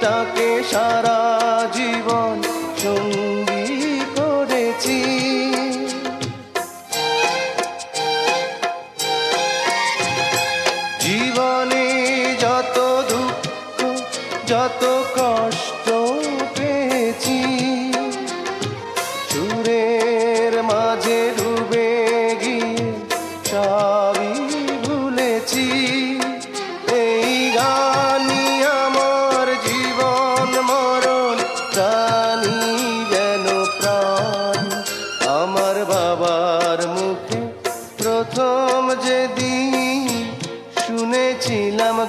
সঙ্গীতটাকে সারা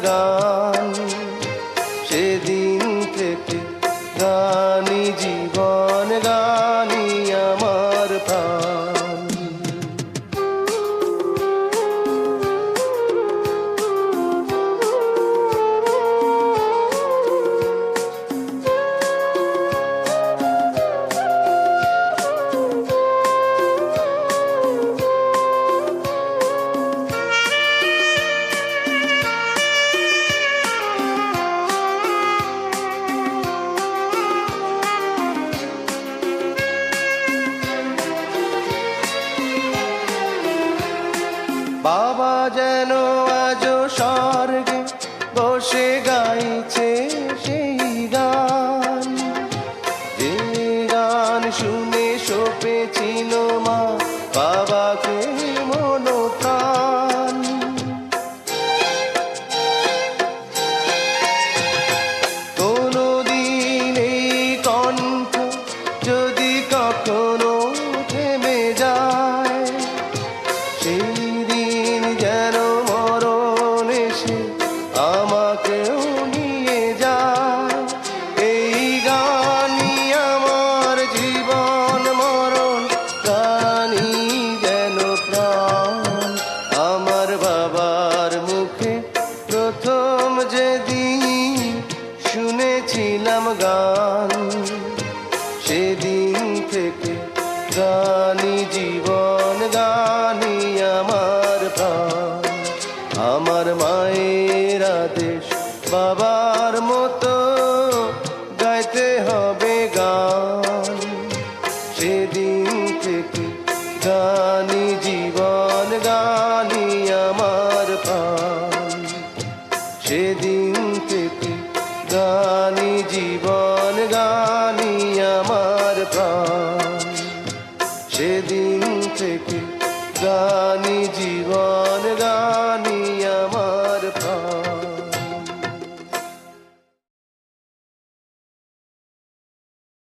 গান। সপেছিল মা। বাবাকে থেকে গানি জীবন গানি আমার আমার মায়ের আদেশ বাবার মতো গাইতে হবে গান। সেদিন থেকে গানি জীবন গানি আমার সেদিন থেকে গানি জীবন গানি